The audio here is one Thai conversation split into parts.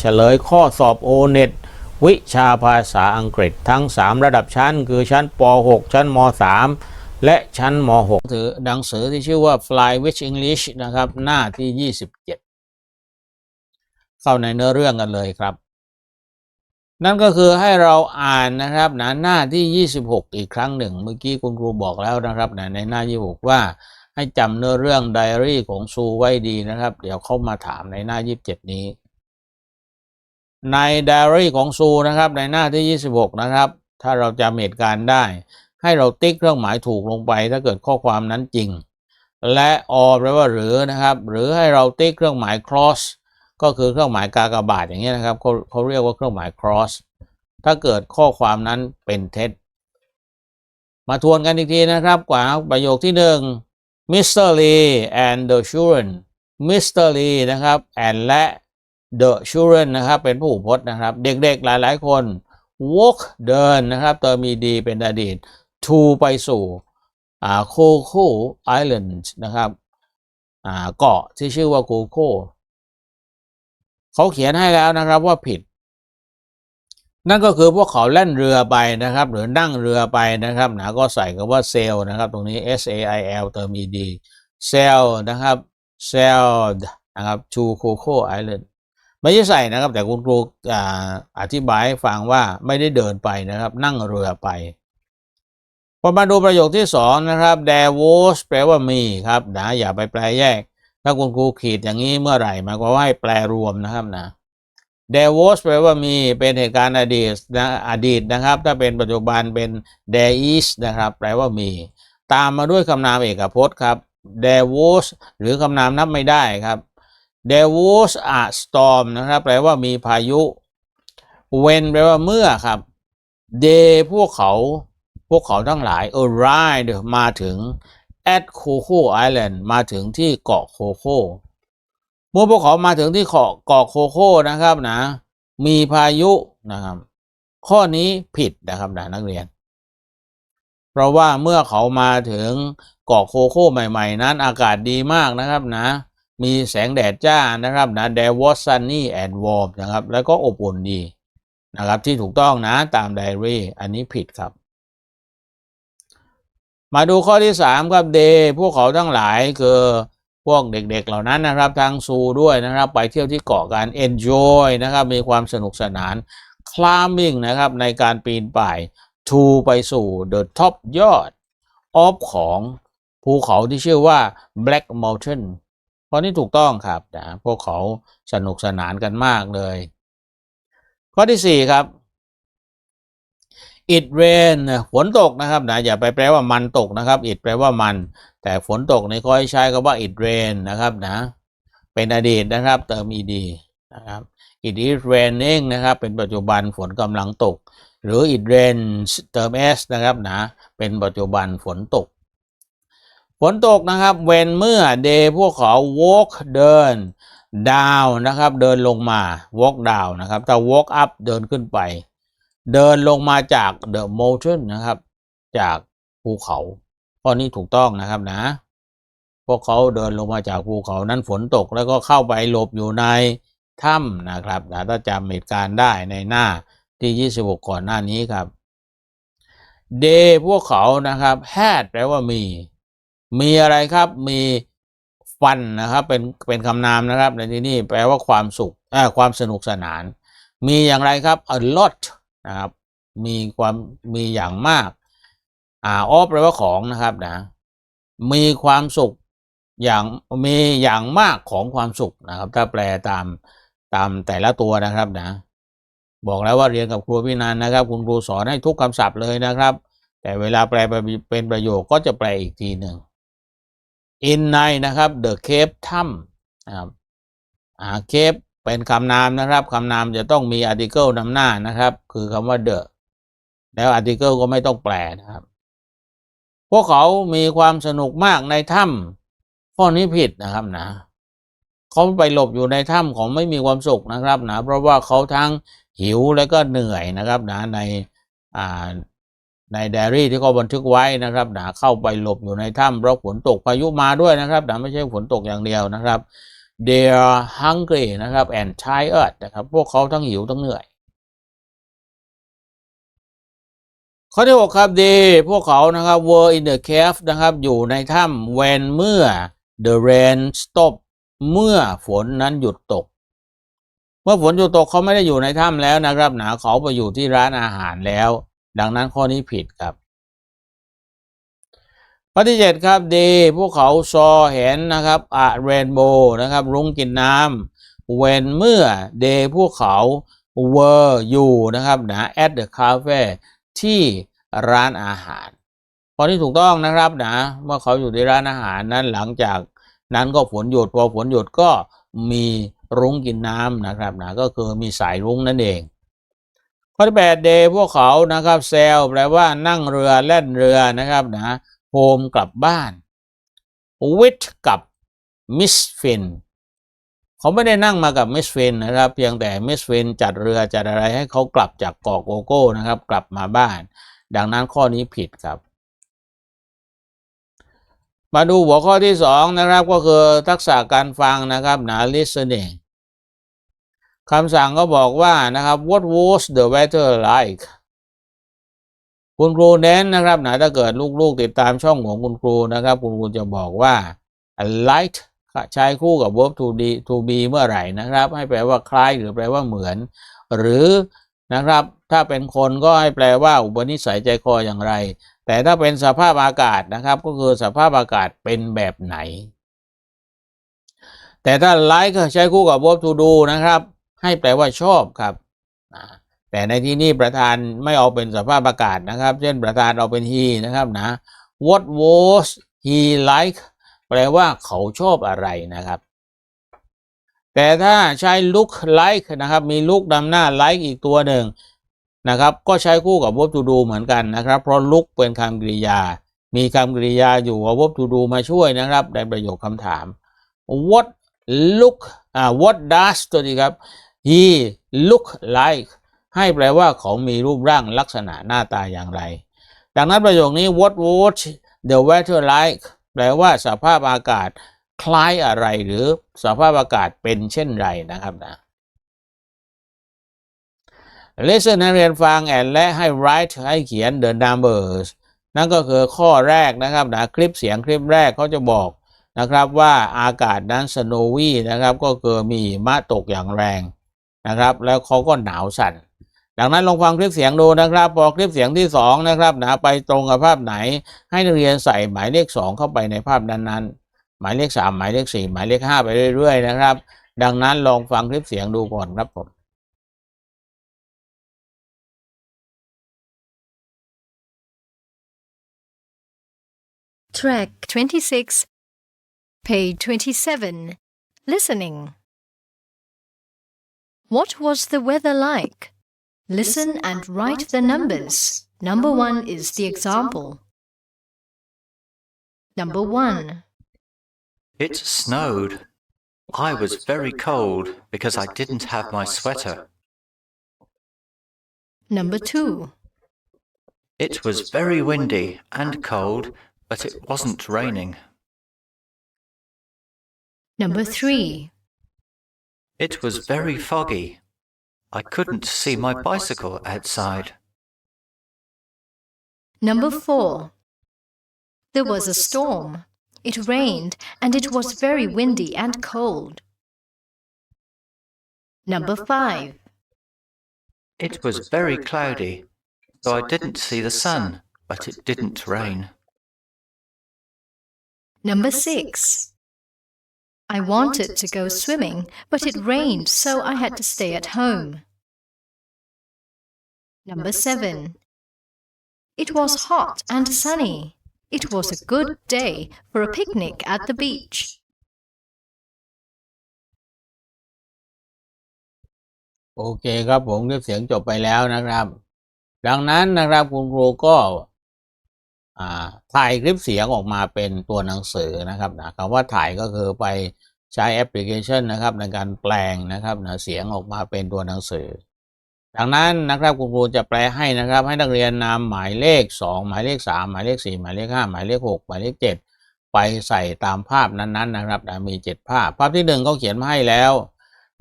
เฉลยข้อสอบโอเน็ตวิชาภาษาอังกฤษทั้ง 3 ระดับชั้น คือชั้นป .6 ชั้นม .3 และชั้นม .6 ถือหนังสือที่ชื่อว่า Fly with English นะครับ หน้าที่ 27 เข้าในเนื้อเรื่องกันเลยครับ นั่นก็คือให้เราอ่านนะครับนะหน้าที่ 26 อีกครั้งหนึ่ง เมื่อกี้คุณครูบอกแล้วนะครับนะในหน้า 26 ว่าให้จำเนื้อเรื่องไดอารี่ของซูไว้ดีนะครับ เดี๋ยวเข้ามาถามในหน้า 27 นี้ ในไดอารี่ของซูนะครับ ในหน้าที่ 26 นะครับ ถ้าเราจำเหตุการณ์ได้ ให้เราติ๊กเครื่องหมายถูกลงไป ถ้าเกิดข้อความนั้นจริง และออแปลว่าหรือนะครับ หรือให้เราติ๊กเครื่องหมาย cross ก็คือเครื่องหมายกากบาทอย่างเงี้ยนะครับเขาเขาเรียกว่าเครื่องหมาย cross ถ้าเกิดข้อความนั้นเป็นเท็จ มาทวนกันอีกทีนะครับกว่าประโยคที่หนึ่ง Mr. Lee and the children Mr. Lee นะครับ and และ the children นะครับ เป็นผู้พจน์นะครับ เด็กๆหลายๆคน walk เดินนะครับเติมมีดีเป็นอดีต to ไปสู่อ่าโคโค่ไอแลนด์นะครับอ่าเกาะที่ชื่อว่าโคโค่เขาเขียนให้แล้วนะครับว่าผิด นั่นก็คือพวกเขาแล่นเรือไปนะครับ หรือนั่งเรือไปนะครับหนะก็ใส่คำว่าเซลนะครับ ตรงนี้ S A I L เติม E D เซลนะครับ sailed นะครับ to Coco Island ไม่ใช่ใส่นะครับ แต่คุณครูอธิบายฟังว่าไม่ได้เดินไปนะครับ นั่งเรือไปพอมาดูประโยคที่สองนะครับ there was แปลว่ามีครับนะอย่าไปแปลแยก ถ้าคุณครูขีดอย่างนี้เมื่อไหร่หมายความว่าให้แปลรวมนะครับนะ there was แปลว่ามีเป็นเหตุการณ์อดีตนะอดีตนะครับ ถ้าเป็นปัจจุบันเป็น there is นะครับ แปลว่ามี ตามมาด้วยคำนามเอกพจน์ครับ there was หรือคำนามนับไม่ได้ครับ there was a storm นะครับ แปลว่ามีพายุ when แปลว่าเมื่อครับ they พวกเขา พวกเขาทั้งหลาย arrived มาถึง at Coco Island มาถึงที่เกาะโคโค่เมื่อพวกเขามาถึงที่เกาะเกาะโคโค่นะครับนะ มีพายุนะครับ ข้อนี้ผิดนะครับนะนักเรียน เพราะว่าเมื่อเขามาถึงเกาะโคโค่ใหม่ ๆ นั้นอากาศดีมากนะครับนะ มีแสงแดดจ้านะครับนะ there was sunny and warm นะครับ แล้วก็อบอุ่นดีนะครับ ที่ถูกต้องนะตามไดอารี่อันนี้ผิดครับ มาดูข้อที่สามครับ day พวกเขาทั้งหลายคือพวกเด็กๆเหล่านั้นนะครับทางซูด้วยนะครับ ไปเที่ยวที่เกาะกัน enjoy นะครับ มีความสนุกสนาน climbing นะครับ ในการปีนป่าย to ไปสู่ the top ยอด of ของภูเขาที่ชื่อว่า Black Mountain เพราะนี่ถูกต้องครับนะพวกเขาสนุกสนานกันมากเลย ข้อที่สี่ครับ it rain ฝนตกนะครับนะอย่าไปแปลว่ามันตกนะครับ it แปลว่ามัน แต่ฝนตกในข้อใช้คำว่า it rain นะครับนะเป็นอดีตนะครับ เติม ed นะครับ it is raining นะครับ เป็นปัจจุบันฝนกำลังตก หรือ it rains เติม s นะครับนะเป็นปัจจุบันฝนตก ฝนตกนะครับ when เมื่อ day พวกเขา walk เดิน down นะครับ เดินลงมา walk down นะครับถ้า walk up เดินขึ้นไป เดินลงมาจาก the mountain นะครับ จากภูเขาข้อนี้ถูกต้องนะครับนะ พวกเขาเดินลงมาจากภูเขานั้นฝนตกแล้วก็เข้าไปหลบอยู่ในถ้ำนะครับนะถ้าจำเหตุการณ์ได้ในหน้าที่ 26 ก่อนหน้านี้ครับ day พวกเขานะครับ had แปลว่ามี มีอะไรครับมีฟันนะครับเป็นเป็นคำนามนะครับในที่นี้แปลว่าความสุขอ่าความสนุกสนาน มีอย่างไรครับ a lot นะครับมีความมีอย่างมากอ่าออแปลว่าของนะครับนะมีความสุขอย่างมีอย่างมากของความสุขนะครับ ถ้าแปลตามตามแต่ละตัวนะครับนะบอกแล้วว่าเรียนกับครูพี่นันนะครับ คุณครูสอนให้ทุกคำศัพท์เลยนะครับ แต่เวลาแปลไปเป็นประโยคก็จะแปลอีกทีหนึ่ง in ในนะครับ the cave ถ้ำนะครับอ่า cave เป็นคำนามนะครับคำนามจะต้องมี article นำหน้านะครับ คือคำว่า the แล้ว article ก็ไม่ต้องแปลนะครับ พวกเขามีความสนุกมากในถ้ำข้อนี้ผิดนะครับนะเขาไปหลบอยู่ในถ้ำของไม่มีความสุขนะครับนะเพราะว่าเขาทั้งหิวและก็เหนื่อยนะครับนะในอ่า ในไดอารี่ที่เขาบันทึกไว้นะครับนะเข้าไปหลบอยู่ในถ้ำเพราะฝนตกพายุมาด้วยนะครับนะไม่ใช่ฝนตกอย่างเดียวนะครับ they are hungry นะครับ and tired นะครับ พวกเขาทั้งหิวทั้งเหนื่อย ข้อที่6ครับ they พวกเขานะครับ were in the cave นะครับ อยู่ในถ้ำ when เมื่อ the rain stop เมื่อฝนนั้นหยุดตก เมื่อฝนหยุดตกเขาไม่ได้อยู่ในถ้ำแล้วนะครับ หนาเขาไปอยู่ที่ร้านอาหารแล้ว ดังนั้นข้อนี้ผิดครับข้อที่7ครับ they พวกเขา saw เห็นนะครับ a rainbow นะครับรุ้งกินน้ำ when เมื่อ they พวกเขา were อยู่นะครับนะ at the cafe ที่ร้านอาหารข้อที่ถูกต้องนะครับนะเมื่อเขาอยู่ที่ร้านอาหารนั้นหลังจากนั้นก็ฝนหยุดพอฝนหยุดก็มีรุ้งกินน้ำนะครับนะก็คือมีสายรุ้งนั่นเอง ข้อที่8 day พวกเขานะครับ sail แปลว่านั่งเรือแล่นเรือนะครับนะ home กลับบ้าน with กับ miss fin เขาไม่ได้นั่งมากับมิสฟินนะครับเพียงแต่มิสฟินจัดเรือจัดอะไรให้เขากลับจากเกาะโกโก้นะครับ กลับมาบ้าน ดังนั้นข้อนี้ผิดครับ มาดูหัวข้อที่สองนะครับก็คือทักษะการฟังนะครับนะ listening คำสั่งก็บอกว่านะครับ what was the weather like คุณครูเน้นนะครับนะถ้าเกิดลูกๆติดตามช่องของคุณครูนะครับ คุณครูจะบอกว่า light ใช้คู่กับ verb to be to be เมื่อไหร่นะครับ ให้แปลว่าคล้ายหรือแปลว่าเหมือน หรือนะครับถ้าเป็นคนก็ให้แปลว่าอุปนิสัยใจคออย่างไร แต่ถ้าเป็นสภาพอากาศนะครับ ก็คือสภาพอากาศเป็นแบบไหน แต่ถ้า like ใช้คู่กับ verb to do นะครับ ให้แปลว่าชอบครับแต่ในที่นี้ประธานไม่เอาเป็นสภาพอากาศนะครับ เช่นประธานเอาเป็น he นะครับนะ what was he like แปลว่าเขาชอบอะไรนะครับ แต่ถ้าใช้ look like นะครับมี look นำหน้า like อีกตัวหนึ่งนะครับก็ใช้คู่กับ verb to do เหมือนกันนะครับ เพราะ look เป็นคำกริยา มีคำกริยาอยู่กับ verb to do มาช่วยนะครับในประโยคคำถาม what look อ่า what does ตัวนี้ครับ he look like ให้แปลว่าเขามีรูปร่างลักษณะหน้าตาอย่างไร ดังนั้นประโยคนี้ what was the weather like แปลว่าสภาพอากาศคล้ายอะไรหรือสภาพอากาศเป็นเช่นไรนะครับนะ listen ให้เรียนฟัง and และให้ write ให้เขียน the numbers นั่นก็คือข้อแรกนะครับนะคลิปเสียงคลิปแรกเขาจะบอกนะครับว่าอากาศนั้น snowy นะครับก็คือมีหิมะตกอย่างแรง นะครับ แล้วเขาก็หนาวสั่นดังนั้นลองฟังคลิปเสียงดูนะครับ พอคลิปเสียงที่สองนะครับนะไปตรงกับภาพไหน ให้นักเรียนใส่หมายเลขสองเข้าไปในภาพนั้นๆ หมายเลขสามหมายเลขสี่หมายเลขห้าไปเรื่อยๆนะครับ ดังนั้นลองฟังคลิปเสียงดูก่อนครับผม Track 26, page 27. Listening. What was the weather like? Listen and write the numbers. Number one is the example. Number one, It snowed. I was very cold because I didn't have my sweater. number two, It was very windy and cold, but it wasn't raining. number three, It was very foggy. I couldn't see my bicycle outside. number four. There was a storm. It rained and it was very windy and cold. Number five, It was very cloudy, so I didn't see the sun, but it didn't rain. Number six. I wanted to go swimming, but it rained, so I had to stay at home. Number seven. It was hot and sunny. It was a good day for a picnic at the beach. โอเคครับผมคลิปเสียงจบไปแล้วนะครับ ดังนั้นนะครับคุณครูก็อ่า ถ่ายคลิปเสียงออกมาเป็นตัวหนังสือนะครับนะคำว่าถ่ายก็คือไปใช้แอปพลิเคชันนะครับในการแปลงนะครับนะเสียงออกมาเป็นตัวหนังสือ ดังนั้นนะครับคุณครูจะแปลให้นะครับ ให้นักเรียนนำหมายเลข 2 หมายเลข 3 หมายเลข 4 หมายเลข 5 หมายเลข 6 หมายเลข 7 ไปใส่ตามภาพนั้นๆนะครับนะมีเจ็ดภาพ ภาพที่หนึ่งเขาเขียนมาให้แล้ว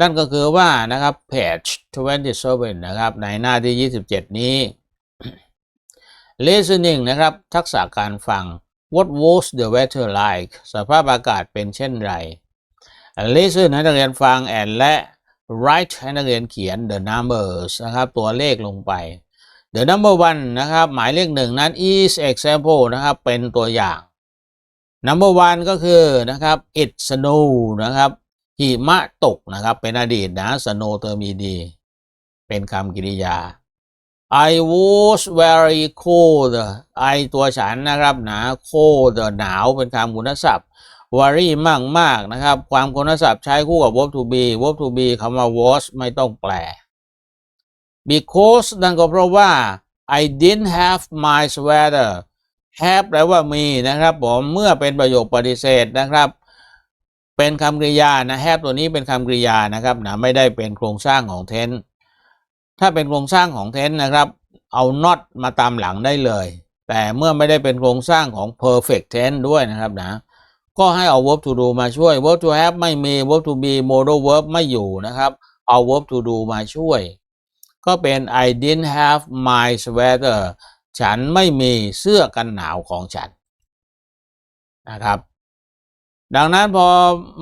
นั่นก็คือว่านะครับ page 27 นะครับในหน้าที่ 27 นี้ listening นะครับ ทักษะการฟัง what was the weather like สภาพอากาศเป็นเช่นไร listen ให้นักเรียนฟัง and และ write ให้นักเรียนเขียน the numbers นะครับ ตัวเลขลงไป the number one นะครับ หมายเลขหนึ่งนั้น is example นะครับ เป็นตัวอย่าง number one ก็คือนะครับ it snow นะครับหิมะตกนะครับ เป็นอดีตนะ snow เติม ed เป็นคำกริยา I was very cold I ตัวฉันนะครับหนา cold หนาวเป็นคำคุณศัพท์ worry มากมากนะครับ ความคุณศัพท์ใช้คู่กับ verb to be verb to be คำว่า was ไม่ต้องแปล because นั่นก็เพราะว่า I didn't have my sweater have แปลว่ามีนะครับผมเมื่อเป็นประโยคปฏิเสธนะครับ เป็นคำกริยานะ have ตัวนี้เป็นคำกริยานะครับนะไม่ได้เป็นโครงสร้างของ tense ถ้าเป็นโครงสร้างของ tense นะครับ เอา not มาตามหลังได้เลย แต่เมื่อไม่ได้เป็นโครงสร้างของ perfect tense ด้วยนะครับนะก็ให้เอา verb to do มาช่วย verb to have ไม่มี verb to be modal verb ไม่อยู่นะครับ เอา verb to do มาช่วย ก็เป็น I didn't have my sweater ฉันไม่มีเสื้อกันหนาวของฉันนะครับ ดังนั้นพอ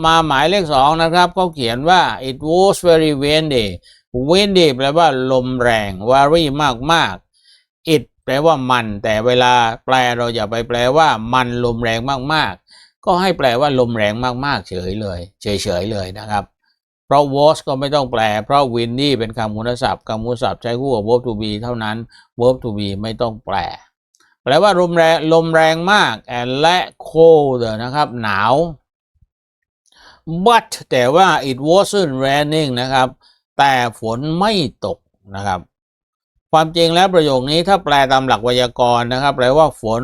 มาหมายเลขสองนะครับเขาเขียนว่า it was very windy windy แปลว่าลมแรง very มากมากๆ it แปลว่ามัน แต่เวลาแปลเราอย่าไปแปลว่ามันลมแรงมากๆ ก็ให้แปลว่าลมแรงมากๆ เฉยเลย เฉยๆเลยนะครับ เพราะ was ก็ไม่ต้องแปล เพราะ windy เป็นคำคุณศัพท์คำคุณศัพท์ใช้คู่กับ verb to be เท่านั้น verb to be ไม่ต้องแปล แปลว่าลมแรงลมแรงมาก and และ cold นะครับหนาว but แต่ว่า it wasn't raining นะครับ แต่ฝนไม่ตกนะครับ ความจริงแล้วประโยคนี้ถ้าแปลตามหลักไวยากรณ์นะครับ แปลว่าฝน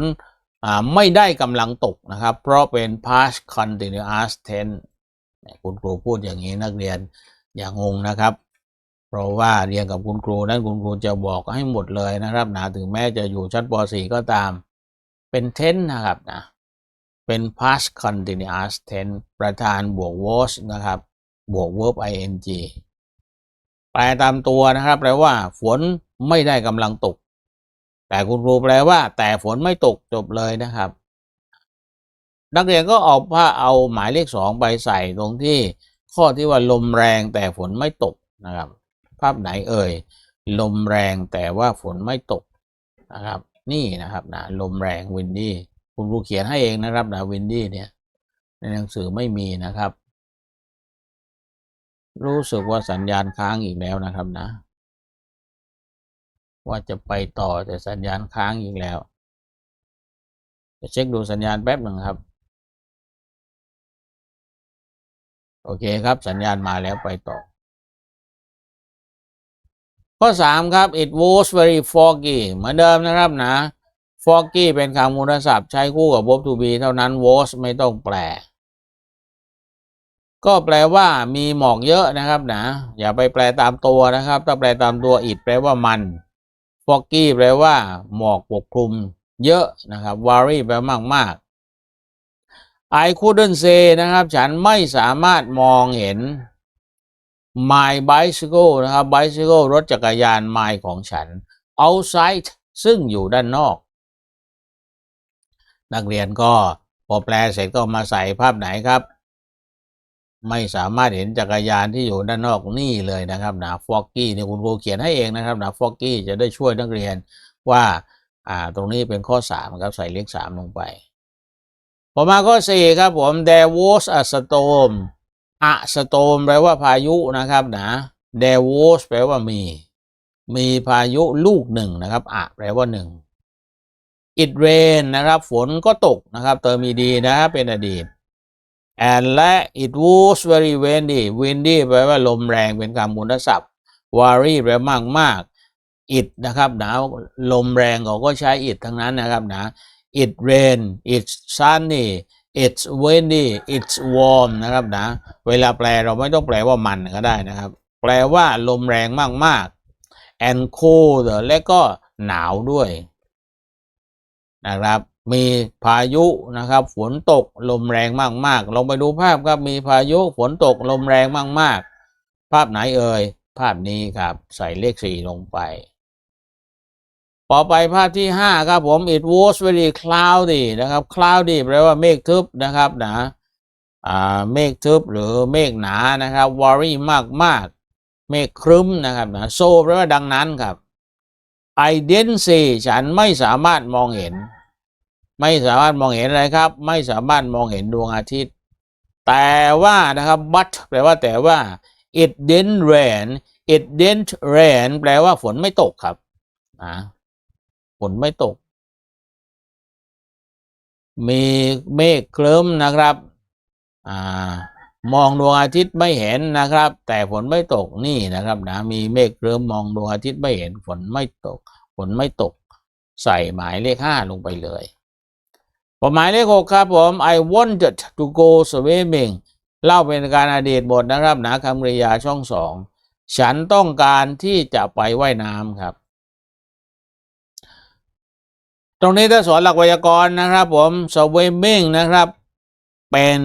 ไม่ได้กำลังตกนะครับ เพราะเป็น past continuous tense คุณครูพูดอย่างนี้นักเรียนอย่างงงนะครับ เพราะว่าเรียนกับคุณครูนั้นคุณครูจะบอกให้หมดเลยนะครับนะถึงแม้จะอยู่ชั้นป .4 ก็ตามเป็น tense นะครับนะเป็น past continuous tense ประธานบวก was นะครับ บวก verb ing แปลตามตัวนะครับ แปลว่า ฝนไม่ได้กำลังตก แต่คุณครูแปลว่า แต่ฝนไม่ตกจบเลยนะครับ นักเรียนก็เอาผ้าเอาหมายเลขสองไปใส่ตรงที่ข้อที่ว่าลมแรงแต่ฝนไม่ตกนะครับ ภาพไหนเอ่ย ลมแรงแต่ว่าฝนไม่ตกนะครับ นี่นะครับนะลมแรงวินดี้คุณครูเขียนให้เองนะครับนะวินดี้เนี่ยในหนังสือไม่มีนะครับ รู้สึกว่าสัญญาณค้างอีกแล้วนะครับนะ ว่าจะไปต่อแต่สัญญาณค้างอีกแล้ว จะเช็คดูสัญญาณแป๊บหนึ่งครับ โอเคครับสัญญาณมาแล้วไปต่อ ข้อสามครับ it was very foggy เหมือนเดิมนะครับนะ foggy เป็นคำมูลศัพท์ใช้คู่กับ verb to be เท่านั้น was ไม่ต้องแปล ก็แปลว่ามีหมอกเยอะนะครับนะอย่าไปแปลตามตัวนะครับ ถ้าแปลตามตัว it แปลว่ามัน foggy แปลว่า หมอกปกคลุม เยอะนะครับ worry แปลว่ามากๆ I couldn't say นะครับ ฉันไม่สามารถมองเห็น my bicycle นะครับ bicycle รถจักรยาน my ของฉัน outside ซึ่งอยู่ด้านนอก นักเรียนก็พอแปลเสร็จก็มาใส่ภาพไหนครับ ไม่สามารถเห็นจักรยานที่อยู่ด้านนอกนี่เลยนะครับนะฟอกกี้เนี่ยคุณครูเขียนให้เองนะครับนะฟอกกี้จะได้ช่วยนักเรียนว่าอ่าตรงนี้เป็นข้อสามครับใส่เลขสามลงไปพอมาข้อสี่ครับผม there was a storm อะ storm แปลว่าพายุนะครับนะ there was แปลว่ามี มีพายุลูกหนึ่งนะครับอะแปลว่าหนึ่ง it rain นะครับ ฝนก็ตกนะครับ เติมมีดีนะครับเป็นอดีต and และ it was very windy windy แปลว่าลมแรงเป็นคำมูลศัพท์ worry แปลว่ามากมาก it นะครับหนะลมแรงเขาก็ใช้ it ทั้งนั้นนะครับนะ it rain it's sunny it's windy it's warm นะครับนะ เวลาแปลเราไม่ต้องแปลว่ามันก็ได้นะครับ แปลว่าลมแรงมากๆ and cold และก็หนาวด้วยนะครับ มีพายุนะครับ ฝนตกลมแรงมากๆลองไปดูภาพครับมีพายุฝนตกลมแรงมากๆ ภาพไหนเอ่ย ภาพนี้ครับใส่เลขสี่ลงไปต่อไปภาพที่ห้าครับผม it was very cloudy นะครับ cloudy แปลว่าเมฆทึบนะครับนะอ่าเมฆทึบหรือเมฆหนานะครับ worry มากมากๆเมฆครึ้มนะครับนะ so แปลว่าดังนั้นครับ I didn't see ฉันไม่สามารถมองเห็น ไม่สามารถมองเห็นอะไรครับ ไม่สามารถมองเห็นดวงอาทิตย์ แต่ว่านะครับ but แปลว่าแต่ว่า it didn't rain it didn't rain แปลว่าฝนไม่ตกครับนะฝนไม่ตก มีเมฆครึ้มนะครับอ่ามองดวงอาทิตย์ไม่เห็นนะครับ แต่ฝนไม่ตกนี่นะครับนะมีเมฆครึ้มมองดวงอาทิตย์ไม่เห็นฝนไม่ตกฝนไม่ตก ใส่หมายเลขห้าลงไปเลย พอหมายเลขหกครับผม I wanted to go swimming เล่าเป็นการอดีตบทนะครับหนะคำกริยาช่องสอง ฉันต้องการที่จะไปว่ายน้ำครับ ตรงนี้ถ้าสอนหลักไวยากรณ์นะครับผม swimming นะครับ เป็น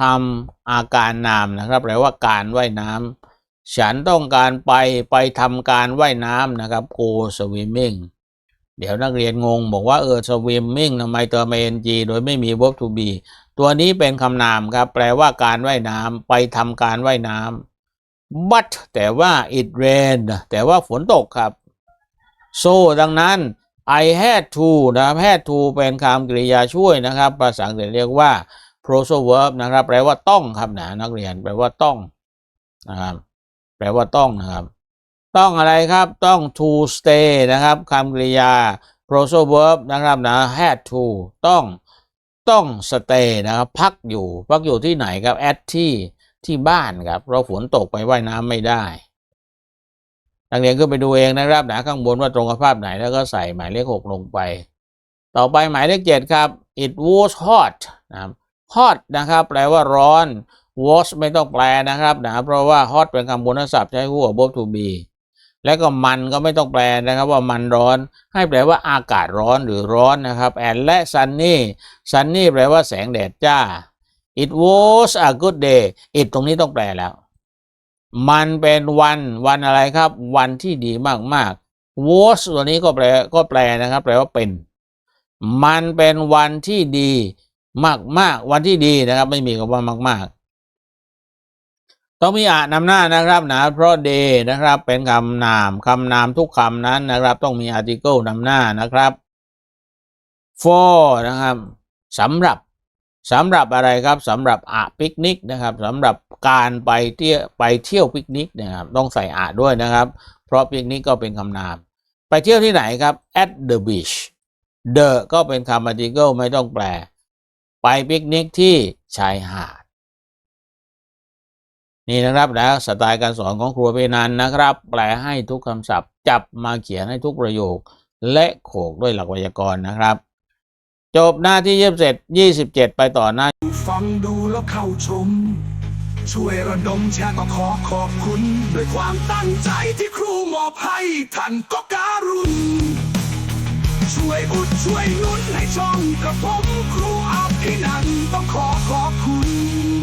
คำอาการนามนะครับแปลว่าการว่ายน้ำฉันต้องการไปไปทำการว่ายน้ำนะครับ go swimming เดี๋ยวนักเรียนงง บอกว่าเออ swimming ทำไมเติม ing โดยไม่มี verb to be ตัวนี้เป็นคำนามครับ แปลว่าการว่ายน้ำไปทำการว่ายน้ำ but แต่ว่า it rained แต่ว่าฝนตกครับ so ดังนั้น I had to นะครับ had to เป็นคำกริยาช่วยนะครับ ภาษาอังกฤษเรียกว่า phrasal verb นะครับ แปลว่าต้องครับนะนักเรียน แปลว่าต้องนะครับ แปลว่าต้องนะครับ ต้องอะไรครับต้อง to stay นะครับคำกริยา phrasal verb นะครับนะ had to ต้องต้อง stay นะครับพักอยู่พักอยู่ที่ไหนครับ at ที่ที่บ้านครับเพราะฝนตกไปว่ายน้ำไม่ได้นักเรียนก็ไปดูเองนะครับนะข้างบนว่าตรงกับภาพไหนแล้วก็ใส่หมายเลขหกลงไป ต่อไปหมายเลขเจ็ดครับ it was hot นะครับ hot นะครับ แปลว่าร้อน was ไม่ต้องแปลนะครับนะเพราะว่า hot เป็นคำคุณศัพท์ใช้คู่กับ verb to be แล้วก็มันก็ไม่ต้องแปลนะครับว่ามันร้อน ให้แปลว่าอากาศร้อนหรือร้อนนะครับ and และ sunny sunny แปลว่าแสงแดดจ้า it was a good day it ตรงนี้ต้องแปลแล้ว มันเป็นวันวันอะไรครับ วันที่ดีมากๆ was ตัวนี้ก็แปลก็แปลนะครับ แปลว่าเป็น มันเป็นวันที่ดีมากๆ วันที่ดีนะครับ ไม่มีคำว่ามากๆ ต้องมีอะนำหน้านะครับนะเพราะ day นะครับเป็นคำนามคำนามทุกคำนั้นนะครับ ต้องมีอ article นำหน้านะครับ for นะครับสำหรับสำหรับอะไรครับสำหรับอะปิกนิกนะครับสำหรับการไปเที่ยวไปเที่ยวปิกนิกนะครับต้องใส่อะด้วยนะครับ เพราะปิกนิกก็เป็นคำนาม ไปเที่ยวที่ไหนครับ at the beach the ก็เป็นคำ article ไม่ต้องแปล ไปปิกนิกที่ชายหาด นี่นะครับนะสไตล์การสอนของครูเพนันนะครับ แปลให้ทุกคำศัพท์ จับมาเขียนให้ทุกประโยค และโขกด้วยหลักไวยากรณ์นะครับ จบหน้าที่ยี่สิบเจ็ดยี่สิบเจ็ดไปต่อหน้า ฟังดูแล้วเข้าชม ช่วยระดมแชร์ก็ขอขอบคุณ ด้วยความตั้งใจที่ครูมอบให้ท่านก็การุณช่วยอุดช่วยหนุนให้ช่องกระผมครูอาภินันต้องขอขอบคุณ